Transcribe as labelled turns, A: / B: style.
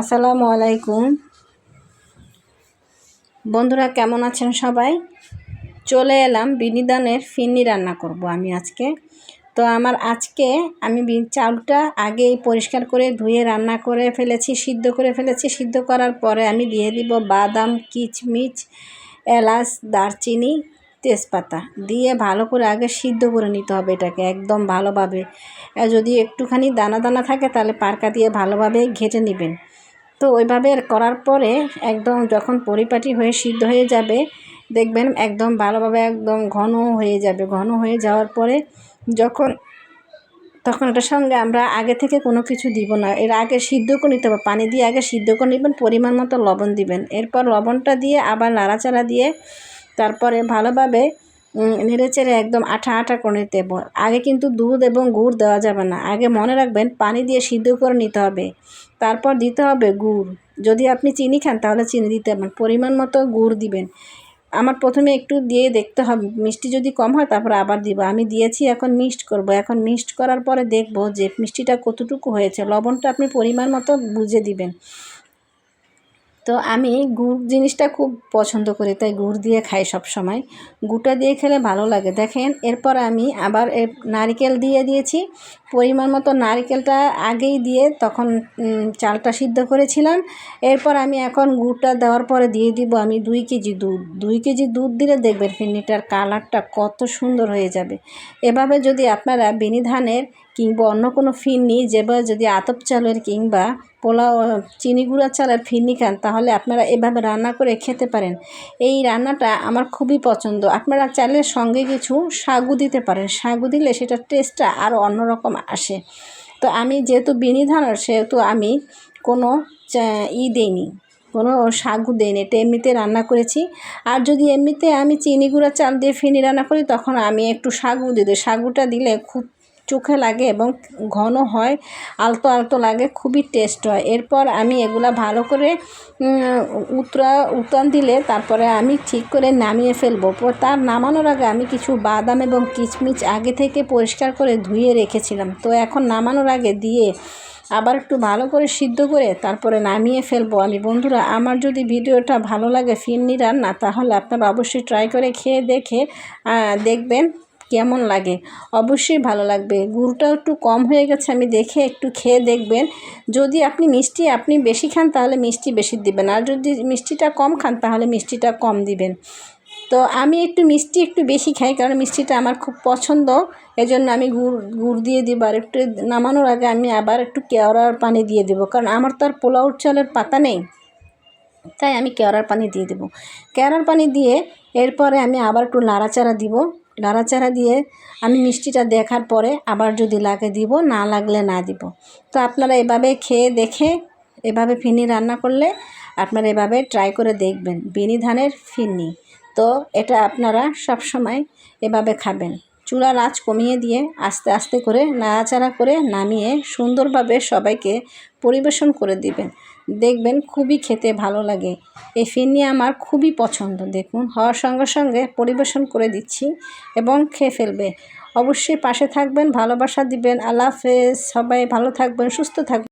A: আসসালামু আলাইকুম। বন্ধুরা, কেমন আছেন সবাই? চলে এলাম বিনিদানের ফিন্নি রান্না করব আমি আজকে। তো আমার আজকে আমি চাউলটা আগেই পরিষ্কার করে ধুয়ে রান্না করে ফেলেছি, সিদ্ধ করে ফেলেছি। সিদ্ধ করার পরে আমি দিয়ে দিব বাদাম, কিচমিচ, এলাচ, দারচিনি, তেজপাতা। দিয়ে ভালো করে আগে সিদ্ধ করে নিতে হবে এটাকে একদম ভালোভাবে। যদি একটুখানি দানা দানা থাকে তাহলে পারকা দিয়ে ভালোভাবে ঘেটে নেবেন। তো ওইভাবে করার পরে একদম যখন পরিপাটি হয়ে সিদ্ধ হয়ে যাবে, দেখবেন একদম ভালোভাবে একদম ঘন হয়ে যাবে। ঘন হয়ে যাওয়ার পরে যখন, তখন ওটার সঙ্গে আমরা আগে থেকে কোনো কিছু দিব না। এর আগে সিদ্ধ করে নিতে হবে। পানি দিয়ে আগে সিদ্ধ করে নেবেন, পরিমাণ মতো লবণ দিবেন। এরপর লবণটা দিয়ে আবার নাড়াচাড়া দিয়ে তারপরে ভালোভাবে নেড়েচেড়ে একদম আঠা আঠা করে হবে আগে কিন্তু দুধ এবং গুড় দেওয়া যাবে না। আগে মনে রাখবেন, পানি দিয়ে সিদ্ধ করে নিতে হবে। তারপর দিতে হবে গুড়। যদি আপনি চিনি খান, তাহলে চিনি দিতে পারেন পরিমাণ মতো গুড় দিবেন। আমার প্রথমে একটু দিয়ে দেখতে হবে। মিষ্টি যদি কম হয়, তারপর আবার দিব। আমি দিয়েছি, এখন মিক্সড করব। এখন মিক্সড করার পরে দেখব যে মিষ্টিটা কতটুকু হয়েছে। লবণটা আপনি পরিমাণ মতো বুঝে দিবেন। তো আমি গুড় জিনিসটা খুব পছন্দ করি, তাই গুড় দিয়ে খাই সব সময় গুড়টা দিয়ে খেলে ভালো লাগে। দেখেন, এরপর আমি আবার নারিকেল দিয়ে দিয়েছি। পরিমাণ মতো নারিকেলটা আগেই দিয়ে তখন চালটা সিদ্ধ করেছিলাম। এরপর আমি এখন গুড়টা দেওয়ার পরে দিয়ে দিব আমি দুই কেজি দুধ। দুই কেজি দুধ দিলে দেখবেন ফিরনিটার কালারটা কত সুন্দর হয়ে যাবে। এভাবে যদি আপনারা বেনি ধানের কিংবা অন্য কোনো ফিরনি যেভাবে যদি আতপ চালের কিংবা পোলাও চিনি গুঁড়া চালের ফিরনি খান, তাহলে আপনারা এভাবে রান্না করে খেতে পারেন। এই রান্নাটা আমার খুবই পছন্দ। আপনারা চালের সঙ্গে কিছু সাগু দিতে পারেন। সাগু দিলে সেটার টেস্টটা আরও অন্যরকম আসে। তো আমি যেহেতু বিনি ধানের, সেহেতু আমি কোনো ই দেইনি, কোনো সাগু দেয়নি এটা এমনিতে রান্না করেছি। আর যদি এমনিতে আমি চিনি গুঁড়া চাল দিয়ে ফিনি রান্না করি, তখন আমি একটু সাগু দিয়ে দিই। সাগুটা দিলে খুব চোখে লাগে এবং ঘন হয়, আলতো আলতো লাগে, খুবই টেস্ট হয়। এরপর আমি এগুলা ভালো করে উতরা উতান দিলে তারপরে আমি ঠিক করে নামিয়ে ফেলব। তার নামানোর আগে আমি কিছু বাদাম এবং কিচমিচ আগে থেকে পরিষ্কার করে ধুয়ে রেখেছিলাম। তো এখন নামানোর আগে দিয়ে আবার একটু ভালো করে সিদ্ধ করে তারপরে নামিয়ে ফেলব আমি। বন্ধুরা, আমার যদি ভিডিওটা ভালো লাগে ফিরনি রান্না তাহলে আপনারা অবশ্যই ট্রাই করে খেয়ে দেখে দেখবেন। কেমন লাগে? অবশ্যই ভালো লাগবে। গুড়টাও একটু কম হয়ে গেছে, আমি দেখে একটু খেয়ে দেখবেন। যদি আপনি মিষ্টি আপনি বেশি খান, তাহলে মিষ্টি বেশি দিবেন। আর যদি মিষ্টিটা কম খান, তাহলে মিষ্টিটা কম দিবেন। তো আমি একটু মিষ্টি একটু বেশি খাই, কারণ মিষ্টিটা আমার খুব পছন্দ। এজন্য আমি গুড় গুড় দিয়ে দিব। আর একটু নামানোর আগে আমি আবার একটু কেওড়ার পানি দিয়ে দেবো। কারণ আমার তো আর পোলাও চালের পাতা নেই। তাই আমি কেওড়ার পানি দিয়ে দেবো। কেওড়ার পানি দিয়ে এরপরে আমি আবার একটু নাড়াচাড়া দিব। নাড়াচাড়া দিয়ে আমি মিষ্টিটা দেখার পরে আবার যদি লাগে দিব, না লাগলে না দিব। তো আপনারা এভাবে খেয়ে দেখে এভাবে ফিনি রান্না করলে আপনারা এভাবে ট্রাই করে দেখবেন। বিনি ধানের ফিনি। তো এটা আপনারা সব সময় এভাবে খাবেন। চুলার আঁচ কমিয়ে দিয়ে আস্তে আস্তে করে নাড়াচাড়া করে নামিয়ে সুন্দরভাবে সবাইকে পরিবেশন করে দিবেন। দেখবেন খুবই খেতে ভালো লাগে। এই ফিরনি আমার খুবই পছন্দ। দেখুন, হওয়ার সঙ্গে সঙ্গে পরিবেশন করে দিচ্ছি এবং খেয়ে ফেলবে। অবশ্যই পাশে থাকবেন, ভালোবাসা দিবেন। আল্লাহ হাফেজ। সবাই ভালো থাকবেন, সুস্থ থাকবেন।